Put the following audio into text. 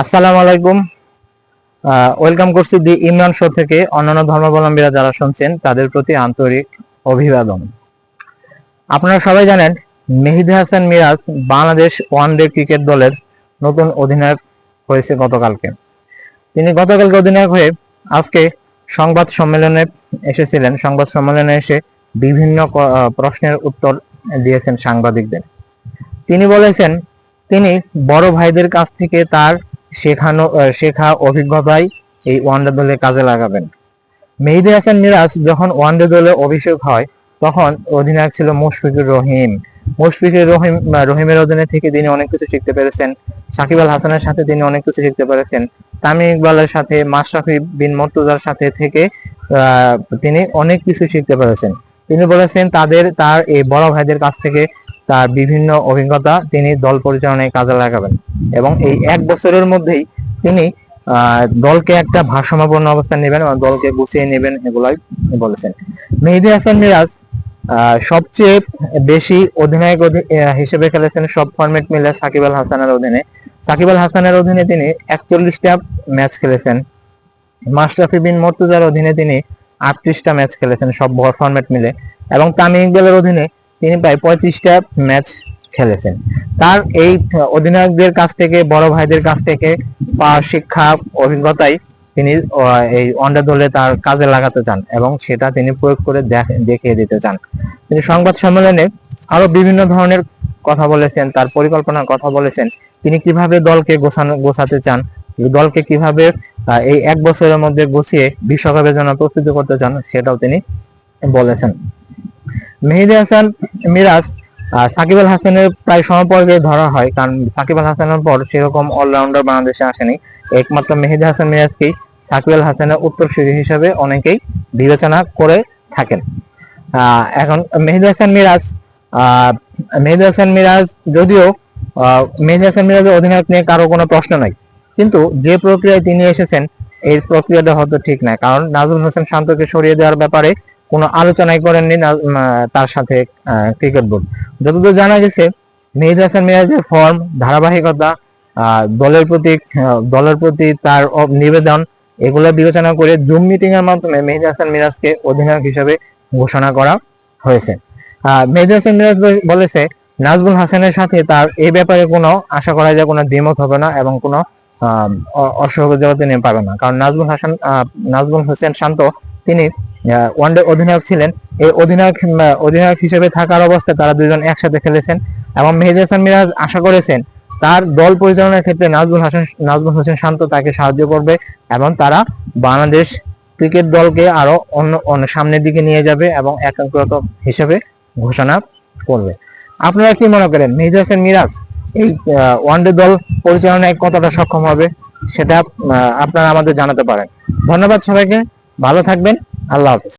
আসসালামু আলাইকুম। ওয়েলকাম করছি দি ইমরান শো থেকে অন্যান্য ধর্মাবলম্বীরা যারা শুনছেন, তাদের প্রতি আন্তরিক অভিবাদন। আপনারা সবাই জানেন, Mehidi Hasan Miraz Bangladesh one day cricket দলের নতুন অধিনায়ক হয়েছে গতকালকে। তিনি গতকালকে অধিনায়ক হয়ে আজকে সংবাদ সম্মেলনে এসেছিলেন। সংবাদ সম্মেলনে এসে বিভিন্ন প্রশ্নের উত্তর দিয়েছেন সাংবাদিকদের। তিনি বলেছেন, তিনি বড় ভাইদের কাছ থেকে তার শেখানো শেখা অভিজ্ঞতাই এই ওয়ানডে দলে কাজে লাগাবেন। মেহেদি হাসান মিরাজ যখন ওয়ানডে দলে অভিষেক হয়, তখন অধিনায়ক ছিল মুশফিকুর রহিম। মুশফিকুর রহিম রহিমের অধীনে থেকে তিনি অনেক কিছু শিখতে পেরেছেন। সাকিব আল হাসানের সাথে তিনি অনেক কিছু শিখতে পেরেছেন। তামিম ইকবালের সাথে, মাশরাফি বিন মর্তুজার সাথে থেকে তিনি অনেক কিছু শিখতে পেরেছেন। তিনি বলেছেন, তাদের, তার এই বড় ভাইদের কাছ থেকে তার বিভিন্ন অভিজ্ঞতা তিনি দল পরিচালনায় কাজে লাগাবেন। এবং এই এক বছরের মধ্যেই তিনি দলকে একটা ভারসাম্যপূর্ণ অবস্থান নেবেন এবং দলকে গুছিয়ে নেবেন এগুলাই বলেছেন। মেহেদি হাসান মিরাজ সবচেয়ে বেশি অধিনায়ক হিসেবে খেলেছেন সব ফরম্যাট মিলে সাকিব আল হাসানের অধীনে। সাকিব আল হাসানের অধীনে তিনি একচল্লিশটা ম্যাচ খেলেছেন। মাশরাফি বিন মর্তুজার অধীনে তিনি আটত্রিশটা ম্যাচ খেলেছেন সব ফরম্যাট মিলে। এবং তামিম ইকবালের অধীনে তিনি প্রায় পঁয়ত্রিশটা ম্যাচ খেলেছেন। তার এই অধিনায়কদের কাছ থেকে, বড় ভাইদের কাছ থেকে পাওয়া শিক্ষা, অভিজ্ঞতাই তিনি এই অন্ডা দলে তার কাজে লাগাতে চান এবং সেটা তিনি প্রয়োগ করে দেখিয়ে দিতে চান। তিনি সংবাদ সম্মেলনে আরও বিভিন্ন ধরনের কথা বলেছেন, তার পরিকল্পনার কথা বলেছেন, তিনি কীভাবে দলকে গোছানো, গোছাতে চান, দলকে কীভাবে এই এক বছরের মধ্যে গুছিয়ে বিশ্বকাপের জন্য প্রস্তুতি করতে চান, সেটাও তিনি বলেছেন। মেহেদি হাসান, মিরাজ সাকিব আল হাসানের প্রায় সমপর্যায়ে ধরা হয়। কারণ সাকিব আল হাসানের পর সেরকম অলরাউন্ডার বাংলাদেশে আসেনি। একমাত্র মেহেদি হাসান, মিরাজকেই সাকিব আল হাসানের উত্তরসূরি হিসেবে অনেকেই বিবেচনা করে থাকেন। এখন মেহেদি হাসান, মিরাজ মেহেদি হাসান, মিরাজ যদিও মেহেদি হাসান, মিরাজের অধিনায়ক নিয়ে কারও কোনো প্রশ্ন নাই। কিন্তু যে প্রক্রিয়ায় তিনি এসেছেন, এই প্রক্রিয়াটা হয়তো ঠিক না কারণ নাজমুল হোসেন শান্তকে সরিয়ে দেওয়ার ব্যাপারে কোনো আলোচনাই করেননি তার সাথে ক্রিকেট বোর্ড যতদূর জানা গেছে মেহেদি হাসান মিরাজের ফর্ম ধারাবাহিকতা দলের প্রতি দলের প্রতি তার নিবেদন এগুলো বিবেচনা করে জুম মিটিং এর মাধ্যমে মেহেদি হাসান মিরাজকে অধিনায়ক হিসেবে ঘোষণা করা হয়েছে। মেহেদি হাসান মিরাজ বলেছে নাজমুল হাসানের সাথে তার এই ব্যাপারে কোনো আশা করা যায় কোনো দ্বিমত হবে না এবং কোনো অসহযোগিতা তিনি পাবে না। কারণ নাজমুল হাসান আহ, নাজমুল হোসেন শান্ত তিনি ওয়ানডে অধিনায়ক ছিলেন। এই অধিনায়ক অধিনায়ক হিসেবে থাকার অবস্থায় তারা দুজন একসাথে খেলেছেন এবং মেহেদি হাসান মিরাজ আশা করেছেন তার দল পরিচালনার ক্ষেত্রে নাজমুল হাসান, নাজমুল হোসেন শান্ত তাকে সাহায্য করবে এবং তারা বাংলাদেশ ক্রিকেট দলকে আরও অন্য অন্য সামনের দিকে নিয়ে যাবে এবং একাগ্রত হিসেবে ঘোষণা করবে। আপনারা কি মনে করেন, মেহেদি হাসান মিরাজ এই ওয়ানডে দল পরিচালনায় কতটা সক্ষম হবে সেটা আপনারা আমাদের জানাতে পারেন। ধন্যবাদ সবাইকে, ভালো থাকবেন। আল্লাহ হাফেজ